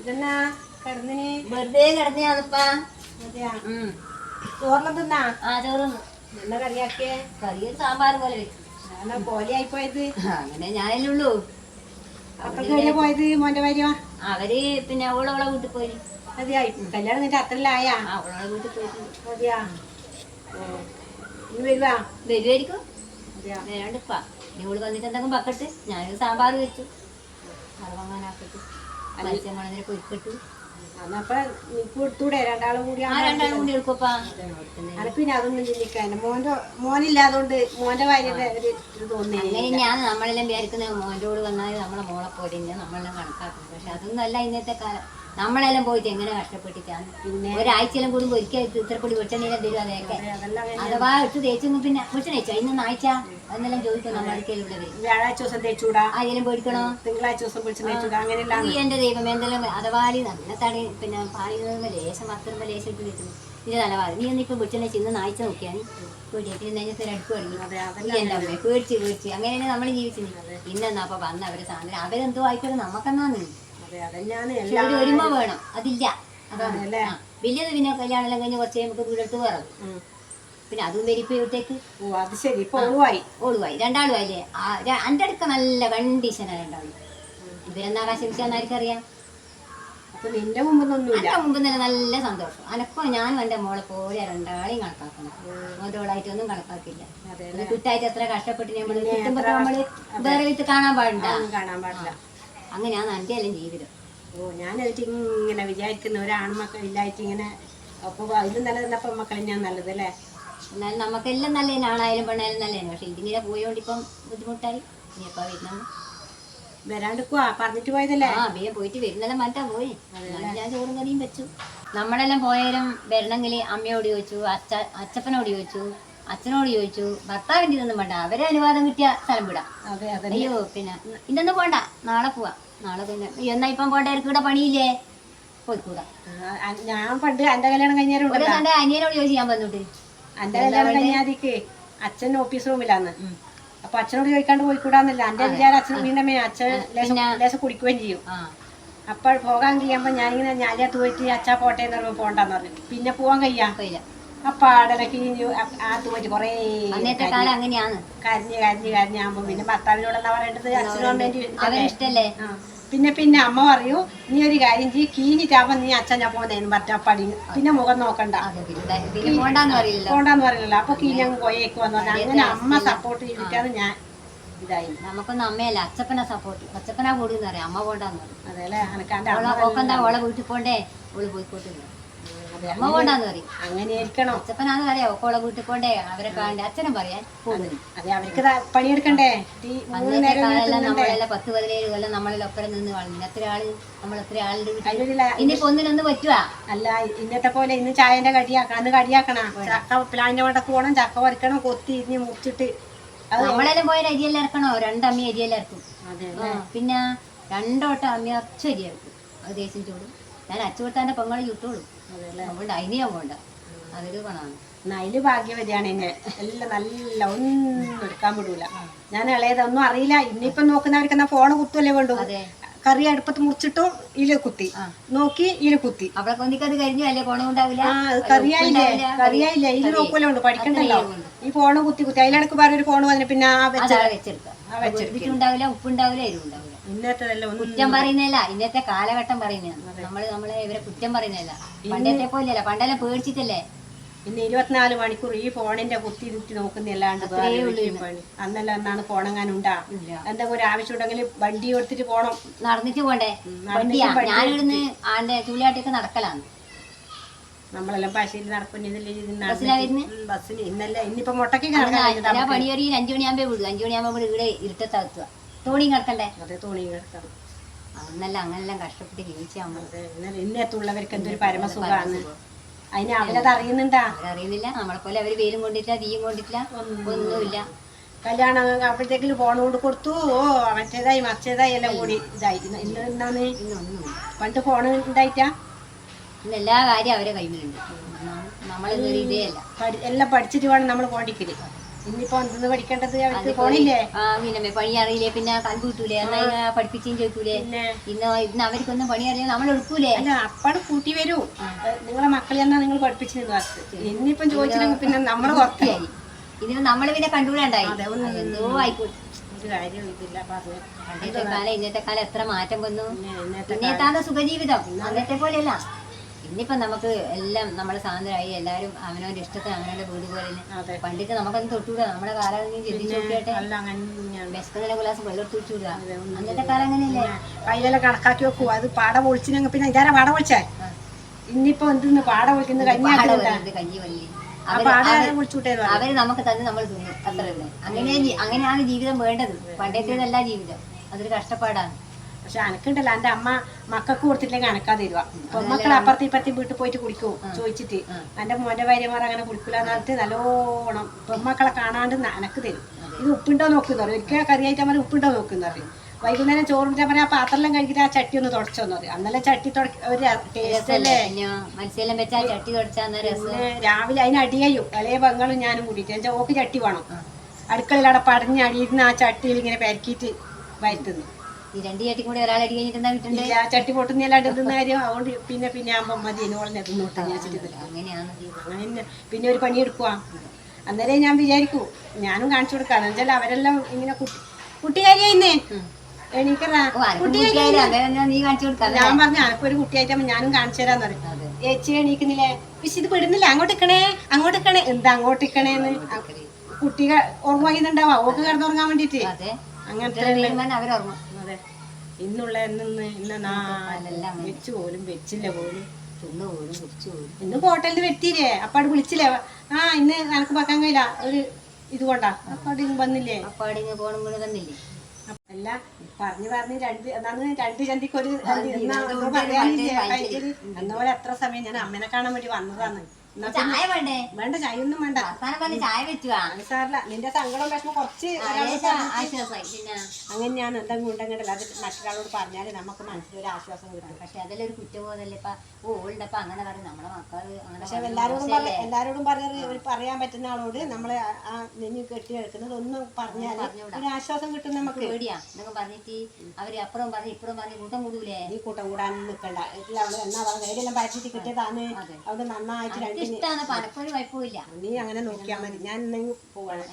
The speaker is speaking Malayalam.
ഇതെന്നാ? കിടന്നിന്? വെറുതെ കിടന്നെയാണിപ്പാ. അതെയാ? ചോറിലും തിന്നാ ആ ചോറുന്നു. എന്നാ കറിയാക്കിയേ? കറിയൊരു സാമ്പാർ പോലെ വെച്ചു. ഞാനാ പോലെ ആയിപ്പോയത് അങ്ങനെ ഞാനല്ലേ ഉള്ളൂ. അപ്പഴേക്ക് എവിടെയാ പോയത് മോന്റെ ഭാര്യ? അവർ പിന്നെ അവളവളെ വീട്ടിൽ പോയി. അതെയാ കല്യാണം ആ അവളവളെ വീട്ടിൽ പോയിട്ടുണ്ട്. അതെയാ. ഇനി വരുവാ? വരുമായിരിക്കും വരാണ്ടിപ്പാ ഇനി അവൾ വന്നിട്ട് എന്തെങ്കിലും പക്കട്ട് ഞാനൊരു സാമ്പാർ വെച്ചു. പൊരിക്കട്ടു അന്നപ്പ നിനക്ക് രണ്ടാളും കൂടി ആ രണ്ടാളും കൂടി എടുക്കപ്പാ അനക്ക് പിന്നെ അതൊന്നും ചിന്തിക്കാൻ മോന്റെ മോനില്ലാത്തോണ്ട് മോന്റെ ഭാര്യയുടെ ഒരു ഇത് തോന്നി അങ്ങനെ ഞാൻ നമ്മളെല്ലാം വിചാരിക്കുന്ന മോന്റെ കൂടെ വന്നാൽ നമ്മളെ മോളെ പോലെ നമ്മളെല്ലാം കണക്കാക്കുന്നു പക്ഷെ അതൊന്നും അല്ല ഇന്നത്തെ കാലം. നമ്മളെല്ലാം പോയിട്ട് എങ്ങനെ കഷ്ടപ്പെട്ടിട്ടാണ്? പിന്നെ ഒരാഴ്ചയിലും കൂടുമ്പോൾ ഒരിക്കൽ ഇത്രപ്പൊടി വെളിച്ചെണ്ണയിലും തരും അതൊക്കെ അഥവാ ഇട്ട് തേച്ചൊന്നും പിന്നെ വെളിച്ചെണ്ണ ഇന്ന് ആഴ്ച എന്നെല്ലാം ചോദിക്കും നമ്മളൊരിക്കലും വ്യാഴാഴ്ച ദിവസം തേച്ചൂടാ. ആരെങ്കിലും പേടിക്കണോ? തിങ്കളാഴ്ച ദിവസം അങ്ങനെയല്ല എന്റെ ദൈവം എന്തെല്ലാം അഥവാ നല്ല തടി പിന്നെ പാലിൽ ലേശം മാത്രം ലേശം ഇട്ട് തേച്ചു ഇത് നല്ലവാ നീ ഒന്നിപ്പോൾ വെളിച്ചെണ്ണ ഇന്ന് ആഴ്ച നോക്കിയാണ് പേടിയായിട്ട് നെഞ്ഞത്തെ അടുപ്പ് തുടങ്ങി അതെ ഈ എന്റെ അമ്മയെ പേടിച്ച് പേടിച്ച്. അങ്ങനെയാണ് നമ്മൾ ജീവിച്ചത് ഇന്നെന്നാ അപ്പൊ വന്ന അവരെ സാധനം. അവരെന്തോ ആയിക്കോട്ടെ നമുക്കെന്നാന്ന്. ഒരു ഒരുമ വേണം. അതില്ല. അതാണ്. വലിയത് പിന്നെ കല്യാണം കഴിഞ്ഞ് കുറച്ച് നമുക്ക് വീടെടുത്ത് വേറെ പിന്നെ അതും വരിപ്പോഴത്തേക്ക് ഓ അത് ശരി. ഇപ്പൊ ഒഴിവായി. ഓളുമായി രണ്ടാളും ആയില്ലേ? എന്റെ അടുക്ക നല്ല കണ്ടീഷനാണ് ഉണ്ടാവും. ഇവരെന്നാ ആകാശിച്ചാന്ന് ആർക്കറിയാം? നിന്റെ മുമ്പ് തന്നെ നല്ല സന്തോഷം. അനക്കോ ഞാനും എന്റെ മോളെ പോലെ രണ്ടാളെയും കണക്കാക്കണം. മോട്ടോളായിട്ടൊന്നും കണക്കാക്കില്ല. കിട്ടായിട്ട് എത്ര കഷ്ടപ്പെട്ട് നമ്മൾ കിട്ടുമ്പോ നമ്മൾ വേറെ വീട്ടിൽ കാണാൻ പാടില്ല. കാണാൻ പാടില്ല. അങ്ങനെയാണ് എന്റെ എല്ലാം ജീവിതം. ഓ ഞാനായിട്ട് ഇങ്ങനെ വിചാരിക്കുന്ന ഒരാൺമക്കൾ ഇല്ലായിട്ട് ഇങ്ങനെ അപ്പൊ അതിലും നല്ലതന്നപ്പം മക്കളെ ഞാൻ നല്ലതല്ലേ എന്നാലും നമുക്കെല്ലാം നല്ലതിന് ആണായാലും പെണ്ണായാലും നല്ലതിന് പക്ഷെ ഇതിങ്ങനെ പോയോണ്ട് ഇപ്പം ബുദ്ധിമുട്ടായി. ഇനിയപ്പോ വരുന്ന വരാണ്ടിക്കുവാ പറഞ്ഞിട്ട് പോയതല്ലേ? ആ ബിയെ പോയിട്ട് വരുന്നെല്ലാം മാറ്റാ പോയി. ഞാൻ ചോറും കറിയും വെച്ചു. നമ്മളെല്ലാം പോയാലും വരണമെങ്കിൽ അമ്മയോട് ചോദിച്ചു അച്ഛ അച്ഛപ്പനോട് ചോദിച്ചു. അച്ഛനോട് ചോദിച്ചു ഭർത്താവിന്റെ ഇതൊന്നും വേണ്ട അവരെ അനുവാദം കിട്ടിയ സ്ഥലം വിടാം. അതെ അതെ അയ്യോ പിന്നെ ഇന്നൊന്നും പോണ്ട നാളെ പോവാ. നാളെ പിന്നെ എന്നാ ഇപ്പം പോണ്ടവർക്ക് ഇവിടെ പണിയില്ലേ? പോയിക്കൂടാ. ഞാൻ പണ്ട് എന്റെ കല്യാണം കഴിഞ്ഞാലും തന്റെ അനിയനോട് ചോദിച്ചു ഞാൻ വന്നിട്ട്? എന്റെ കല്യാണം കഴിഞ്ഞാതിക്ക് അച്ഛൻ ഓഫീസ് റൂമിലാന്ന് അപ്പൊ അച്ഛനോട് ചോദിക്കാണ്ട് പോയിക്കൂടാന്നല്ല. എന്റെ വിചാരം അച്ഛൻ വീണ്ടമ്മേ അച്ഛൻ ലേശം കുടിക്കുകയും ചെയ്യും. അപ്പോൾ പോകാൻ കഴിയുമ്പോ ഞാനിങ്ങനെ ഞാലിയത്ത് പോയിട്ട് അച്ഛാ പോട്ടെ എന്ന് പറയുമ്പോൾ പോകണ്ടെന്ന് പറഞ്ഞു. പിന്നെ പോവാൻ കഴിയാ? പോയില്ല അപ്പൊ ആടനക്ക് ആത്ത് കൊറേ അന്നത്തെ കാലം അങ്ങനെയാണ്. കരഞ്ഞ് കരഞ്ഞ് കരഞ്ഞാകുമ്പോ പിന്നെ ഭർത്താവിനോട് എന്താ പറയേണ്ടത് അച്ഛനും അമ്മേന്റെ അവരിഷ്ടല്ലേ ആ. പിന്നെ പിന്നെ അമ്മ പറയൂ നീ ഒരു കാര്യം ചെയ്യ്. കീഞ്ഞിട്ടാകുമ്പോ നീ അച്ഛൻ ഞാൻ പോകുന്നതിന് പറ്റാപ്പടി പിന്നെ മുഖം നോക്കണ്ട. പോണ്ടാന്ന് പറയില്ലല്ലോ. അപ്പൊ കീഞ്ഞങ്ങ് പോയേക്കുവാന്ന് വന്നു അങ്ങനെ അമ്മ സപ്പോർട്ട് ചെയ്തിട്ടാണ് ഞാൻ ഇതായി നമുക്കൊന്നും അമ്മയല്ല അച്ഛപ്പനെ സപ്പോർട്ട് അച്ഛപ്പനാ കൂടുന്ന പറയാം അമ്മ പോണ്ടാന്ന് പറയും. അതെ അല്ലേ? അനക്കാണ്ട് ഓളെ വീട്ടിൽ പോണ്ടേ? ഓൾ പോയിക്കോട്ടെ അമ്മ കൊണ്ടാന്ന് പറയും. അങ്ങനെ ഇരിക്കണം അച്ഛപ്പനാന്ന് പറയാം ഓക്കോളെ വീട്ടിൽ കൊണ്ടേ അവരെ കാണണ്ടേ? അച്ഛനും പറയാൻ പോകുന്നു. അതെ അവർക്ക് പണിയെടുക്കണ്ടേ? നമ്മളെല്ലാം പത്ത് പതിനേഴ് കൊല്ലം നമ്മളെല്ലാം ഒപ്പരം നിന്ന് വളർന്നു എത്ര ആൾ നമ്മൾ എത്ര ആളുടെ ഇനിയിപ്പോ ഒന്നിനൊന്ന് പറ്റുവാ? അല്ല ഇന്നത്തെ പോലെ ഇന്ന് ചായന്റെ കടിയാക്കണം അന്ന് കടിയാക്കണ. ചക്ക പ്ലാന്റെ വടക്ക് പോകണം ചക്ക വരക്കണം കൊത്തി ഇരിഞ്ഞ് മുറിച്ചിട്ട്. നമ്മളെല്ലാം പോയ അരിയെല്ലാം ഇറക്കണോ രണ്ടമ്മി അരിയെല്ലാം ഇറക്കും പിന്നെ രണ്ടോട്ടം അമ്മ അച്ഛ അരി ഇറക്കും അത് ദേശം ചൂടും. ഞാൻ അച്ചുകൊട്ടാന്റെ പെങ്ങളെ ചുട്ടോളും. അതുകൊണ്ട് പോണ്ട അതൊരു പണമാണ്. ഭാഗ്യവതിയാണ് എന്നെ. എല്ലാം നല്ല ഒന്നും എടുക്കാൻ വിടൂല. ഞാൻ ഇളയതൊന്നും അറിയില്ല. ഇന്നിപ്പം നോക്കുന്നവർക്ക് എന്നാ ഫോണ് കുത്തുമല്ലേ വേണ്ടു കറി അടുപ്പത്ത് മുറിച്ചിട്ടും ഇല കുത്തി. നോക്കി ഇല കുത്തി. അവിടെ കൊന്നിക്കത് കഴിഞ്ഞു. അല്ലേ? ഗുണമുണ്ടാവില്ല കറിയായില്ലേ? കറിയായില്ലേ? ഇല നോക്കുമല്ലോ ഉണ്ട് പഠിക്കണ്ടല്ലോ. ഈ ഫോണ് കുത്തി കുത്തി. അതിലിടക്ക് ഒരു ഫോൺ വന്നിട്ട് പിന്നെ ആ വെച്ചെടുക്കുക. ഉപ്പുണ്ടാവില്ല എരിവുണ്ടാവില്ല. കുറ്റം പറയുന്നതല്ല. ഇന്നത്തെ കാലഘട്ടം പറയുന്നതാണ്. നമ്മൾ നമ്മളെ ഇവരെ കുറ്റം പറയുന്നതല്ല. പണ്ടത്തെ പോലെയല്ല. പണ്ടെല്ലാം പേടിച്ചിട്ടല്ലേ? പിന്നെ ഇരുപത്തിനാല് മണിക്കൂർ ഈ ഫോണിന്റെ കുത്തി തുറ്റി നോക്കുന്നല്ലാണ്ട് അന്നല്ല എന്നാണ് പോണങ്ങാനുണ്ടാ? ഉണ്ടാ എന്തെങ്കിലും ഒരു ആവശ്യം ഉണ്ടെങ്കിൽ വണ്ടി എടുത്തിട്ട് പോണം. നടന്നിട്ട് പോണ്ടേ? ഞാനിവിടുന്ന് ആന്റെ ചൂലിയാട്ടേക്ക് നടക്കലാണ്. നമ്മളെല്ലാം പശയിൽ വരുന്നെ? ബസ്സിന് ഇന്നല്ല ഇന്നിപ്പോ മുട്ടക്കി പണിയൊരു അഞ്ചു മണിയാകുമ്പോ വിടുക അഞ്ചു മണിയാകുമ്പോ ഇവിടെ ഇരുട്ടത്താത്തുക. തോണിയും കിടക്കണ്ടേ? അതെ തോണി കിടക്കണം. അന്നല്ല അങ്ങനെല്ലാം കഷ്ടപ്പെട്ട് ജീവിച്ച നമ്മൾ അതെ ഇന്നലെ ഇന്നത്തുള്ളവർക്ക് എന്തൊരു പരമസുഖമാണ് അതിന് അവരത് അറിയുന്നുണ്ടാ? അവരറിയുന്നില്ല. നമ്മളെ പോലെ അവർ വെയിലും കൊണ്ടിട്ടില്ല തീയും കൊണ്ടിട്ടില്ല. ഒന്നുമില്ല. കല്യാണം അപ്പോഴത്തേക്കിൽ ഫോൺ കൊണ്ട് കൊടുത്തു. ഓ മറ്റേതായി മറ്റേതായി എല്ലാം കൂടി ഇതായി. ഇന്ന് എന്താണ് പണ്ട് ഫോൺ ഉണ്ടായിട്ടാ? ഇന്ന് എല്ലാ കാര്യം അവരെ കഴിഞ്ഞിട്ടുണ്ട് നമ്മളൊന്നും ഒരു ഇതേ അല്ല. എല്ലാം പഠിച്ചിട്ട് വേണം നമ്മൾ പോണ്ടിക്കൽ ഇനിയിപ്പോ എന്തെന്ന് പഠിക്കേണ്ടത് അവർക്ക് പോണില്ലേ ആ പിന്നെ പണി അറിയില്ലേ? പിന്നെ കണ്ടു കിട്ടൂലേ? എന്നാ പഠിപ്പിച്ചും ചോദിക്കൂലേ? പിന്നെ? ഇന്ന് ഇന്ന് അവർക്കൊന്നും പണി അറിയാൻ നമ്മൾ എടുക്കൂലേ? അല്ല അപ്പാട് കൂട്ടി വരൂ. നിങ്ങളെ മക്കളെ എന്നാ നിങ്ങൾ പഠിപ്പിച്ചു ക്ലാസ് ഇനിയിപ്പം ചോദിച്ചില്ലെങ്കിൽ പിന്നെ നമ്മൾ പുറത്തായി ഇതിന് നമ്മൾ പിന്നെ കണ്ടുകൂടാണ്ടായി. എന്തോ ആയിക്കോട്ടെ. ഇന്നത്തെ കാലം ഇന്നത്തെ കാലം എത്ര മാറ്റം വന്നു? ഇന്നത്തെ സുഖജീവിതം? അന്നത്തെ പോലെയല്ല. ഇന്നിപ്പം നമുക്ക് എല്ലാം നമ്മുടെ സ്വാതന്ത്ര്യമായി എല്ലാവരും അവനവന്റെ ഇഷ്ടത്തിന് അവനവന്റെ വീട് പോലെ പണ്ടിട്ട് നമുക്കൊന്നും തൊട്ടുകൂടാ നമ്മുടെ കാലം ചിന്തിച്ചു നോക്കിയാട്ടെ. ബെസ്കനിലെ ഗ്ലാസ് വെള്ളം വെച്ചുകൂടാ അന്നത്തെ കാലം അങ്ങനെയല്ലേ? കയ്യിലെല്ലാം കണക്കാക്കി വെക്കൂ. അത് പാട പൊളിച്ചിനെങ്കിൽ പിന്നെ ഇതാരാ പാട പൊളിച്ചേ? ഇന്നിപ്പോ എന്തിന്ന് പാട പൊളിക്കുന്നത് കഞ്ഞി കഞ്ഞി വള്ളി അവർ നമുക്ക് തന്നെ നമ്മൾ തിന്നു. അത്ര അങ്ങനെ അങ്ങനെയാണ് ജീവിതം വേണ്ടത്. പണ്ടത്തേതല്ല ജീവിതം. അതൊരു കഷ്ടപ്പാടാണ്. പക്ഷെ അനക്കുണ്ടല്ലോ എന്റെ അമ്മ മക്കൾക്ക് കൊടുത്തില്ലെങ്കിൽ അനക്കാ തരുക പൊമ്മക്കൾ അപ്പുറത്തെ ഇപ്പുറത്തെ വീട്ടിൽ പോയിട്ട് കുടിക്കും ചോദിച്ചിട്ട് എന്റെ മോന്റെ ഭാര്യമാർ അങ്ങനെ കുടിക്കൂലെന്നിട്ട് നല്ലോണം പെമ്മക്കളെ കാണാണ്ട് അനക്ക് തരും. ഇത് ഉപ്പുണ്ടോ നോക്കുന്നു പറയും. ഒരിക്കൽ കറിയായിട്ട് അമ്മ ഉപ്പുണ്ടോ നോക്കുന്നു പറയും. വൈകുന്നേരം ചോറിന്റെ പറയാ ആ പാത്രം കഴിക്കിട്ട് ആ ചട്ടി ഒന്ന് തുടച്ചോന്ന് പറയും. അന്നലെ ചട്ടി ഒരു ടേസ്റ്റ് രാവിലെ അതിന് അടിയായും ഇളയ പെങ്ങളും ഞാനും കൂടിയിട്ട്. എന്നുവെച്ചാൽ ഓക്ക് ചട്ടി വേണം. അടുക്കളയിൽ അവിടെ പടഞ്ഞ് അടിയിരുന്ന് ആ ചട്ടിയിൽ ഇങ്ങനെ പരക്കിയിട്ട് വരുത്തുന്നു. ഈ രണ്ട് ചട്ടി കൂടി ഒരാളടി കഴിഞ്ഞിട്ട് എന്താ കിട്ടണ്ടേ ഇല്ല ചട്ടി പൊട്ടുന്നതെല്ലാം ഇടുന്ന കാര്യം അതുകൊണ്ട് പിന്നെ പിന്നെ ആകുമ്പോൾ മതി എന്നോളെ തിന്നോട്ടെ ഞാൻ വെച്ചിട്ട് അങ്ങനെയാണ് അങ്ങനെ പിന്നെ ഒരു പണി എടുക്കുക അന്നേരം ഞാൻ വിചാരിക്കൂ ഞാനും കാണിച്ചു കൊടുക്കാം എന്നുവെച്ചാൽ അവരെല്ലാം ഇങ്ങനെ കുട്ടി കുട്ടികാരിയായിന്നേ എണീക്കറാ ഓ അനക്ക് കുട്ടിയായാലും അങ്ങനെ നീ കാണിച്ചു കൊടുക്കാം ഞാൻ പറഞ്ഞു അനക്കൊരു കുട്ടിയായിട്ടാകുമ്പോ ഞാനും കാണിച്ചു തരാന്ന് പറയും. ചേച്ചി എണീക്കുന്നില്ലേ? പക്ഷെ ഇത് പെടുന്നില്ല. അങ്ങോട്ട് ഇക്കണേ അങ്ങോട്ട് ഇക്കണേ എന്താ അങ്ങോട്ട് ഇക്കണേന്ന് കുട്ടികൾ ഉറങ്ങുന്നുണ്ടാവാ ഓക്ക് കിടന്നുറങ്ങാൻ വേണ്ടിട്ട് അങ്ങനത്തെ അവരോർമ്മ അതെ. ഇന്നുള്ള ഇന്ന് ഇന്ന് വെച്ച് പോലും വെച്ചില്ല പോലും. തിന്നു പോലും കുടിച്ചു പോലും. ഇന്ന് ഹോട്ടലിൽ വെട്ടിയില്ലേ? അപ്പാട് വിളിച്ചില്ലേ? ആ ഇന്ന് എനക്ക് വെക്കാൻ കഴിയില്ല. ഒരു ഇത് കൊണ്ടാ. അപ്പാട് ഇങ്ങ് വന്നില്ലേ? അപ്പാടിങ്ങ് പോണം കൂടെ തന്നില്ലേ? അല്ല പറഞ്ഞു പറഞ്ഞ് രണ്ട് എന്നാന്ന് രണ്ട് ചന്തിക്ക് ഒരു എന്നാ ഒന്നും പറയാനില്ലേ. കഴിക്കൽ? എന്ന എത്ര സമയം ഞാൻ അമ്മനെ കാണാൻ വേണ്ടി വന്നതാണ്. പിന്നെ ചായ വേണ്ടേ? വേണ്ട ചായയൊന്നും വേണ്ട. അവസാനം പറഞ്ഞ് ചായ വെച്ചുവാ സാറില്ല നിന്റെ സങ്കടം വിഷമം കുറച്ച് അങ്ങനെ ഞാൻ എന്തെങ്കിലും ഉണ്ടെങ്കിൽ അത് മറ്റൊരാളോട് പറഞ്ഞാൽ നമുക്ക് മനസ്സിലൊരു ആശ്വാസം കിട്ടും പക്ഷെ അതിലൊരു കുറ്റബോധമല്ലേ ഇപ്പൊ ഓൾഡ് അപ്പൊ അങ്ങനെ പറയും. നമ്മളെ മക്കൾ അങ്ങനെ പക്ഷെ എല്ലാരോടും എല്ലാരോടും പറഞ്ഞ പറയാൻ പറ്റുന്ന ആളോട് നമ്മളെ ആ- നെഞ്ഞു കെട്ടി എടുക്കുന്നത് ഒന്നും പറഞ്ഞാൽ ഒരു ആശ്വാസം കിട്ടും നമുക്ക്. പേടിയാ. എന്നൊക്കെ പറഞ്ഞിട്ട് അവർ അപ്പുറം പറഞ്ഞു ഇപ്പുറം പറഞ്ഞ് കൂട്ടം കൂടൂലേ? ഈ കൂട്ടം കൂടാനും നിൽക്കണ്ട വീട്ടിൽ അവൾ എന്നാ പറഞ്ഞു ഏതെല്ലാം പരച്ചിട്ട് കിട്ടിയതാണ്? അവിടെ നന്നായിട്ട് രണ്ട് ഇഷ്ടമാണ് പലപ്പോഴും കുഴപ്പമില്ല. നീ അങ്ങനെ നോക്കിയാൽ മതി. ഞാൻ പോവാണ്